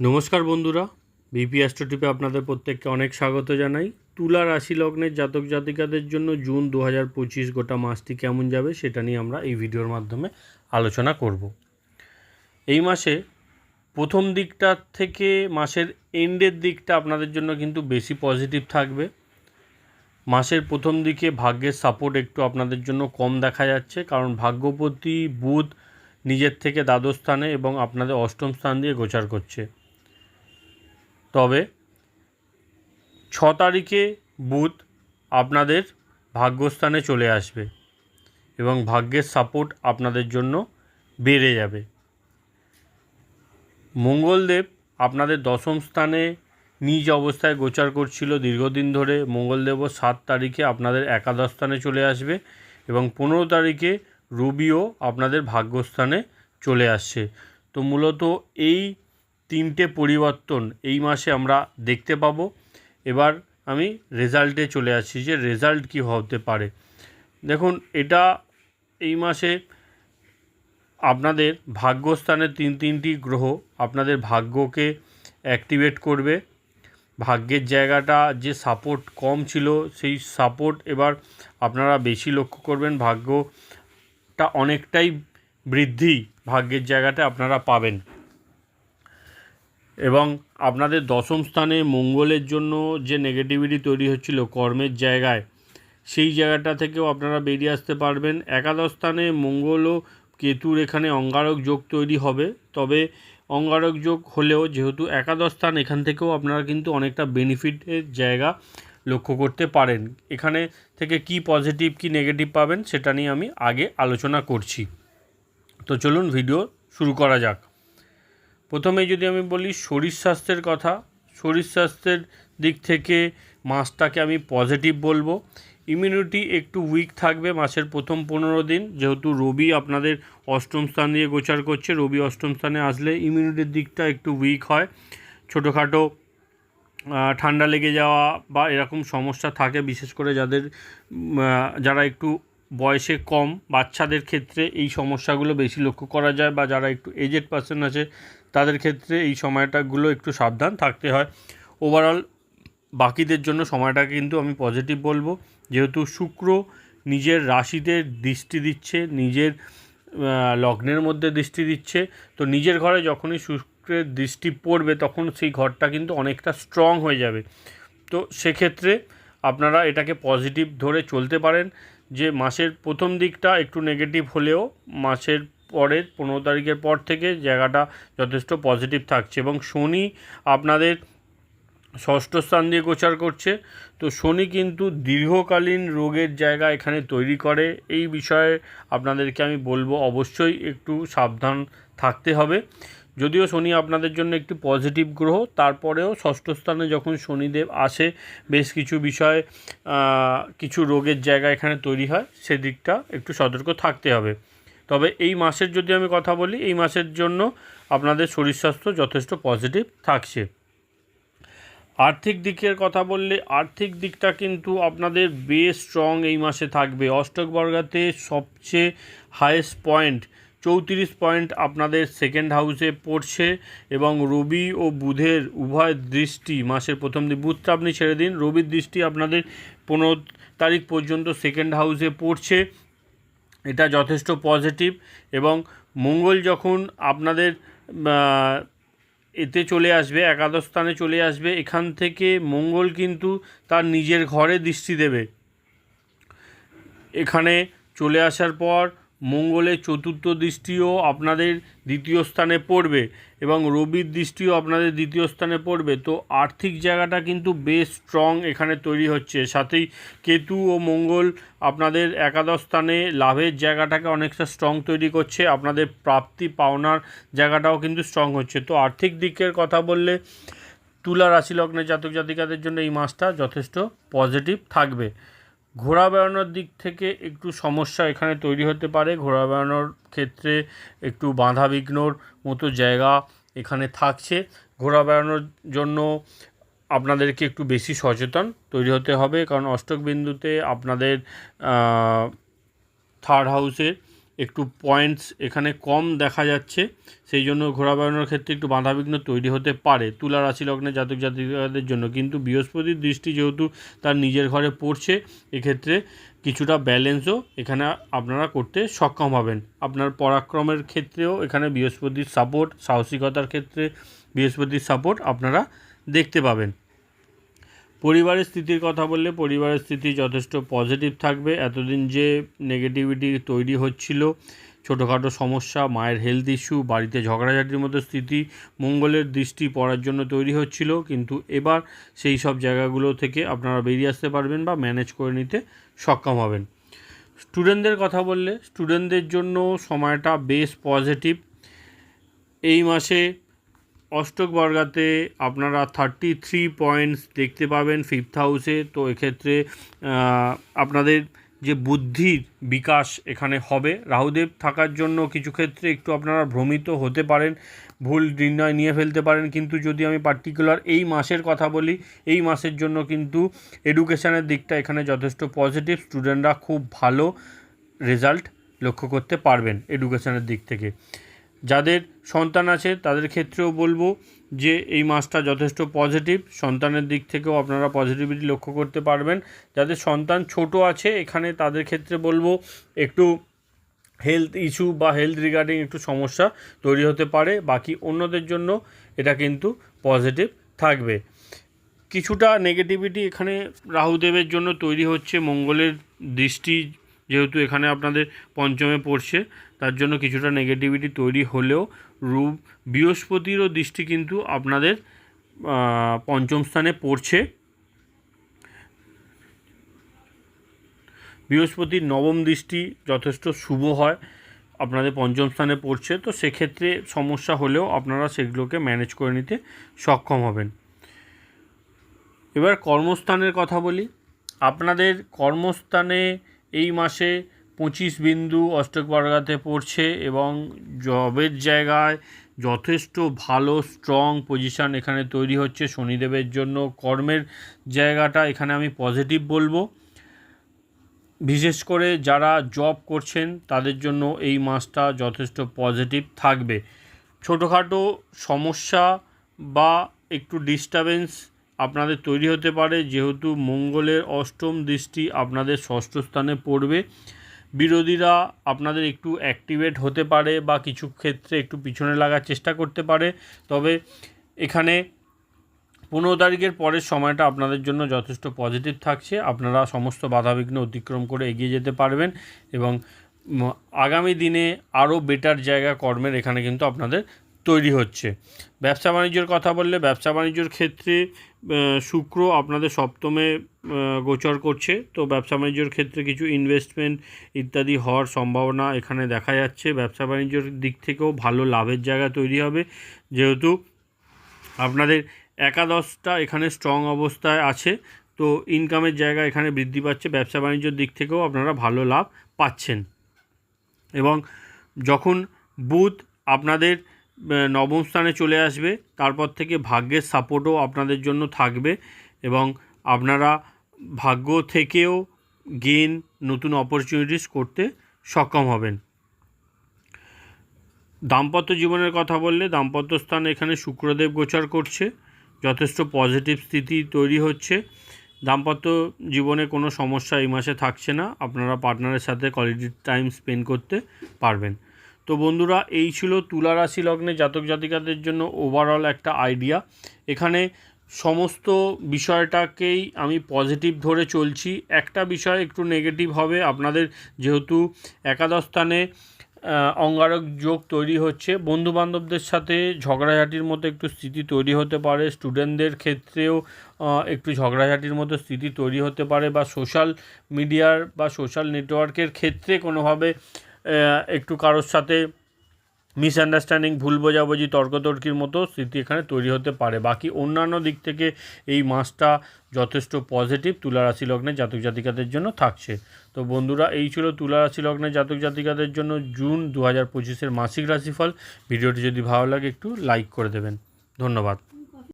নমস্কার বন্ধুরা, বিপি অ্যাস্ট্রোটিপে আপনাদের প্রত্যেককে অনেক স্বাগত জানাই। তুলা রাশি লগ্নের জাতক জাতিকাদের জন্য জুন দু হাজার পঁচিশ গোটা মাসটি কেমন যাবে সেটা নিয়ে আমরা এই ভিডিওর মাধ্যমে আলোচনা করব। এই মাসে প্রথম দিকটা থেকে মাসের এন্ডের দিকটা আপনাদের জন্য কিন্তু বেশি পজিটিভ থাকবে। মাসের প্রথম দিকে ভাগ্যের সাপোর্ট একটু আপনাদের জন্য কম দেখা যাচ্ছে, কারণ ভাগ্যপতি বুধ নিজের থেকে দ্বাদশ স্থানে এবং আপনাদের অষ্টম স্থান দিয়ে গোচার করছে। তবে ছ তারিখে বুধ আপনাদের ভাগ্যস্থানে চলে আসবে এবং ভাগ্যের সাপোর্ট আপনাদের জন্য বেড়ে যাবে। মঙ্গলদেব আপনাদের দশম স্থানে নিজ অবস্থায় গোচার করছিল। দীর্ঘদিন ধরে মঙ্গলদেবও সাত তারিখে আপনাদের একাদশ স্থানে চলে আসবে এবং পনেরো তারিখে রবিও আপনাদের ভাগ্যস্থানে চলে আসছে। তো মূলত এই তিনটে পরিবর্তন এই মাসে আমরা দেখতে পাবো। এবার আমি রেজাল্টে চলে আসছি যে রেজাল্ট কী হতে পারে। দেখুন, এটা এই মাসে আপনাদের ভাগ্যস্থানের তিন তিনটি গ্রহ আপনাদের ভাগ্যকে অ্যাক্টিভেট করবে। ভাগ্যের জায়গাটা যে সাপোর্ট কম ছিল, সেই সাপোর্ট এবার আপনারা বেশি লক্ষ্য করবেন। ভাগ্যটা অনেকটাই বৃদ্ধি ভাগ্যের জায়গাটা আপনারা পাবেন। এবং আপনাদের দশম স্থানে মঙ্গলের জন্য যে নেগেটিভিটি তৈরি হচ্ছিল কর্মের জায়গায়, সেই জায়গাটা থেকেও আপনারা বেরিয়ে আসতে পারবেন। একাদশ স্থানে মঙ্গল ও কেতুর এখানে অঙ্গারক যোগ তৈরি হবে। তবে অঙ্গারক যোগ হলেও যেহেতু একাদশ স্থান, এখান থেকেও আপনারা কিন্তু অনেকটা বেনিফিটের জায়গা লক্ষ্য করতে পারেন। এখানে থেকে কি পজিটিভ কি নেগেটিভ পাবেন, সেটা নিয়ে আমি আগে আলোচনা করছি। তো চলুন ভিডিও শুরু করা যাক। প্রথমে যদি আমি বলি শরীর স্বাস্থ্যের কথা, শরীর স্বাস্থ্যের দিক থেকে মাসটাকে আমি পজিটিভ বলব। ইমিউনিটি একটু উইক থাকবে মাসের প্রথম পনেরো দিন, যেহেতু রবি আপনাদের অষ্টম স্থান দিয়ে গোচার করছে, রবি অষ্টম স্থানে আসলে ইমিউনিটির দিকটা একটু উইক হয়। ছোটোখাটো ঠান্ডা লেগে যাওয়া বা এরকম সমস্যা থাকে, বিশেষ করে যাদের যারা একটু বয়সে কম বাচ্চাদের ক্ষেত্রে এই সমস্যাগুলো বেশি লক্ষ্য করা যায় বা যারা একটু এজেড পার্সন আছে, তাদের ক্ষেত্রে এই সময়টাগুলো একটু সাবধান থাকতে হয়। ওভারঅল বাকিদের জন্য সময়টাকে কিন্তু আমি পজিটিভ বলব। যেহেতু শুক্র নিজের রাশিতে দৃষ্টি দিচ্ছে, নিজের লগ্নের মধ্যে দৃষ্টি দিচ্ছে, তো নিজের ঘরে যখনই শুক্রের দৃষ্টি পড়বে, তখন সেই ঘরটা কিন্তু অনেকটা স্ট্রং হয়ে যাবে। তো সেক্ষেত্রে আপনারা এটাকে পজিটিভ ধরে চলতে পারেন। যে মাসের প্রথম দিকটা একটু নেগেটিভ হলেও মাসের পরের পনেরো তারিখের পর থেকে জায়গাটা যথেষ্ট পজিটিভ থাকছে এবং শনি আপনাদের ষষ্ঠ স্থান দিয়ে গোচার করছে। তো শনি কিন্তু দীর্ঘকালীন রোগের জায়গা এখানে তৈরি করে। এই বিষয়ে আপনাদেরকে আমি বলব অবশ্যই একটু সাবধান থাকতে হবে। যদিও শনি আপনাদের জন্য একটি পজিটিভ গ্রহ, তারপরেও ষষ্ঠ স্থানে যখন শনিদেব আসে, বেশ কিছু বিষয় কিছু রোগের জায়গা এখানে তৈরি হয়, সেদিকটা একটু সতর্ক থাকতে হবে। তবে এই মাসের যদি আমি কথা বলি, এই মাসের জন্য আপনাদের শরীর স্বাস্থ্য যথেষ্ট পজিটিভ থাকছে। আর্থিক দিকের কথা বললে, আর্থিক দিকটা কিন্তু আপনাদের বেশ স্ট্রং এই মাসে থাকবে। অষ্টক বর্গাতে সবচেয়ে হায়েস্ট পয়েন্ট চৌত্রিশ পয়েন্ট আপনাদের সেকেন্ড হাউসে পড়ছে এবং রবি ও বুধের উভয় দৃষ্টি মাসের প্রথম দিন বুধটা আপনি ছেড়ে দিন। রবির দৃষ্টি আপনাদের পনেরো তারিখ পর্যন্ত সেকেন্ড হাউসে পড়ছে। এটা যথেষ্ট পজিটিভ এবং মঙ্গল যখন আপনাদের এতে চলে আসবে, একাদশ স্থানে চলে আসবে, এখান থেকে মঙ্গল কিন্তু তার নিজের ঘরে দৃষ্টি দেবে। এখানে চলে আসার পর মঙ্গলের চতুর্থ দৃষ্টিও আপনাদের দ্বিতীয় স্থানে পড়বে এবং রবির দৃষ্টিও আপনাদের দ্বিতীয় স্থানে পড়বে। তো আর্থিক জায়গাটা কিন্তু বেশ স্ট্রং এখানে তৈরি হচ্ছে। সাথেই কেতু ও মঙ্গল আপনাদের একাদশ স্থানে লাভের জায়গাটাকে অনেকটা স্ট্রং তৈরি করছে। আপনাদের প্রাপ্তি পাওনার জায়গাটাও কিন্তু স্ট্রং হচ্ছে। তো আর্থিক দিকের কথা বললে তুলা রাশি লগ্নের জাতক জাতিকাদের জন্য এই মাসটা যথেষ্ট পজিটিভ থাকবে। ঘোরা বেড়ানোর দিক থেকে একটু সমস্যা এখানে তৈরি হতে পারে। ঘোরা বেড়ানোর ক্ষেত্রে একটু বাঁধা বিঘ্নর মতো জায়গা এখানে থাকছে। ঘোরা বেড়ানোর জন্য আপনাদেরকে একটু বেশি সচেতন তৈরি হতে হবে। কারণ অষ্টক বিন্দুতে আপনাদের থার্ড হাউসে একটু পয়েন্টস এখানে কম দেখা যাচ্ছে, সেই জন্য ঘোরা বেড়ানোর ক্ষেত্রে একটু বাধাবিঘ্ন তৈরি হতে পারে তুলা রাশি লগ্নে জাতক জাতিকাদের জন্য। কিন্তু বৃহস্পতির দৃষ্টি যেহেতু তার নিজের ঘরে পড়ছে, এক্ষেত্রে কিছুটা ব্যালেন্সও এখানে আপনারা করতে সক্ষম হবেন। আপনার পরাক্রমের ক্ষেত্রেও এখানে বৃহস্পতির সাপোর্ট সাহসিকতার ক্ষেত্রে বৃহস্পতির সাপোর্ট আপনারা দেখতে পাবেন। পরিবারের স্থিতির কথা বললে পরিবারের স্থিতি যথেষ্ট পজিটিভ থাকবে। এতদিন যে নেগেটিভিটি তৈরি হচ্ছিল, ছোটোখাটো সমস্যা, মায়ের হেলথ ইস্যু বাড়িতে ঝগড়াঝাটির মতো স্থিতি, মঙ্গলের দৃষ্টি পড়ার জন্য তৈরি হচ্ছিল। কিন্তু এবার সেই সব জায়গাগুলো থেকে আপনারা বেরিয়ে আসতে পারবেন বা ম্যানেজ করে নিতে সক্ষম হবেন। স্টুডেন্টদের কথা বললে স্টুডেন্টদের জন্য সময়টা বেশ পজিটিভ এই মাসে অষ্টক বর্গাতে আপনারা থার্টি থ্রি পয়েন্টস দেখতে পাবেন ফিফথ হাউসে তো এক্ষেত্রে আপনাদের যে বুদ্ধির বিকাশ এখানে হবে। রাহুদেব থাকার জন্য কিছু ক্ষেত্রে একটু আপনারা ভ্রমিত হতে পারেন। ভুল নির্ণয় নিয়ে ফেলতে পারেন। কিন্তু যদি আমি পার্টিকুলার এই মাসের কথা বলি, এই মাসের জন্য কিন্তু এডুকেশানের দিকটা এখানে যথেষ্ট পজিটিভ স্টুডেন্টরা খুব ভালো রেজাল্ট লক্ষ্য করতে পারবেন এডুকেশনের দিক থেকে। যাদের সন্তান আছে তাদের ক্ষেত্রেও বলব যে এই মাসটা যথেষ্ট পজিটিভ সন্তানের দিক থেকেও আপনারা পজিটিভিটি লক্ষ্য করতে পারবেন। যাদের সন্তান ছোট আছে, এখানে তাদের ক্ষেত্রে বলব একটু হেলথ ইস্যু বা হেলথ রিগার্ডিং একটু সমস্যা তৈরি হতে পারে। বাকি অন্যদের জন্য এটা কিন্তু পজিটিভ থাকবে। কিছুটা নেগেটিভিটি এখানে রাহুদেবের জন্য তৈরি হচ্ছে। মঙ্গলের দৃষ্টি যেহেতু এখানে আপনাদের পঞ্চমে পড়ছে তার জন্য কিছুটা নেগেটিভিটি তৈরি হলেও রূপ বৃহস্পতিরও দৃষ্টি কিন্তু আপনাদের পঞ্চম স্থানে পড়ছে। বৃহস্পতির নবম দৃষ্টি যথেষ্ট শুভ হয়, আপনাদের পঞ্চম স্থানে পড়ছে। তো সেক্ষেত্রে সমস্যা হলেও আপনারা সেগুলোকে ম্যানেজ করে নিতে সক্ষম হবেন। এবার কর্মস্থানের কথা বলি। আপনাদের কর্মস্থানে এই মাসে পঁচিশ বিন্দু অষ্টক পড়ছে এবং জবের জায়গায় যথেষ্ট ভালো স্ট্রং পজিশান এখানে তৈরি হচ্ছে শনিদেবের জন্য। কর্মের জায়গাটা এখানে আমি পজিটিভ বলব। বিশেষ করে যারা জব করছেন, তাদের জন্য এই মাসটা যথেষ্ট পজিটিভ থাকবে। ছোটোখাটো সমস্যা বা একটু ডিস্টারবেন্স আপনাদের তৈরি হতে পারে, যেহেতু মঙ্গলের অষ্টম দৃষ্টি আপনাদের ষষ্ঠ স্থানে পড়বে। বিরোধীরা আপনাদের একটু অ্যাক্টিভেট হতে পারে বা কিছু ক্ষেত্রে একটু পিছনে লাগার চেষ্টা করতে পারে। তবে এখানে পনেরো তারিখের পরের সময়টা আপনাদের জন্য যথেষ্ট পজিটিভ থাকছে। আপনারা সমস্ত বাধাবিঘ্ন অতিক্রম করে এগিয়ে যেতে পারবেন এবং আগামী দিনে আরও বেটার জায়গা কর্মের এখানে কিন্তু আপনাদের তৈরি হচ্ছে। ব্যবসা বাণিজ্যের কথা বললে ব্যবসা বাণিজ্যর ক্ষেত্রে শুক্র আপনাদের সপ্তমে গোচর করছে। তো ব্যবসা বাণিজ্যর ক্ষেত্রে কিছু ইনভেস্টমেন্ট ইত্যাদি হওয়ার সম্ভাবনা এখানে দেখা যাচ্ছে। ব্যবসা বাণিজ্যর দিক থেকেও ভালো লাভের জায়গা তৈরি হবে। যেহেতু আপনাদের একাদশটা এখানে স্ট্রং অবস্থায় আছে, তো ইনকামের জায়গা এখানে বৃদ্ধি পাচ্ছে। ব্যবসা বাণিজ্যর দিক থেকেও আপনারা ভালো লাভ পাচ্ছেন। এবং যখন বুধ আপনাদের নবম স্থানে চলে আসবে। তারপর থেকে ভাগ্যের সাপোর্টও আপনাদের জন্য থাকবে এবং আপনারা ভাগ্য থেকেও গেন নতুন অপরচুনিটিস করতে সক্ষম হবেন। দাম্পত্য জীবনের কথা বললে দাম্পত্য স্থান এখানে শুক্রদেব গোচর করছে। যথেষ্ট পজিটিভ স্থিতি তৈরি হচ্ছে। দাম্পত্য জীবনে কোনো সমস্যা এই মাসে থাকছে না। আপনারা পার্টনারের সাথে কোয়ালিটি টাইম স্পেন্ড করতে পারবেন। তো বন্ধুরা, এই ছিল তুলা রাশি লগ্নে জাতক জাতিকাদের জন্য ওভারঅল একটা আইডিয়া এখানে সমস্ত বিষয়টাকেই আমি পজিটিভ ধরে চলছি। একটা বিষয় একটু নেগেটিভ হবে। আপনাদের যেহেতু একাদশ স্থানে অঙ্গারক যোগ তৈরি হচ্ছে বন্ধু বান্ধবদের সাথে ঝগড়াঝাটির মতো একটু স্থিতি তৈরি হতে পারে স্টুডেন্টদের ক্ষেত্রেও একটু ঝগড়াঝাটির মতো স্থিতি তৈরি হতে পারে বা সোশ্যাল মিডিয়ার বা সোশ্যাল নেটওয়ার্কের ক্ষেত্রে কোনোভাবে একটু কারোর সাথে মিসআন্ডারস্ট্যান্ডিং ভুল বোঝাবুঝি, তর্কতর্কির মতো স্থিতি এখানে তৈরি হতে পারে। বাকি অন্যান্য দিক থেকে এই মাসটা যথেষ্ট পজিটিভ তুলা রাশি লগ্নে জাতক জাতিকাদের জন্য থাকছে। তো বন্ধুরা, এই ছিল তুলা রাশি লগ্নে জাতক জাতিকাদের জন্য জুন দু হাজার পঁচিশের মাসিক রাশিফল। ভিডিওটি যদি ভালো লাগে, একটু লাইক করে দেবেন। ধন্যবাদ।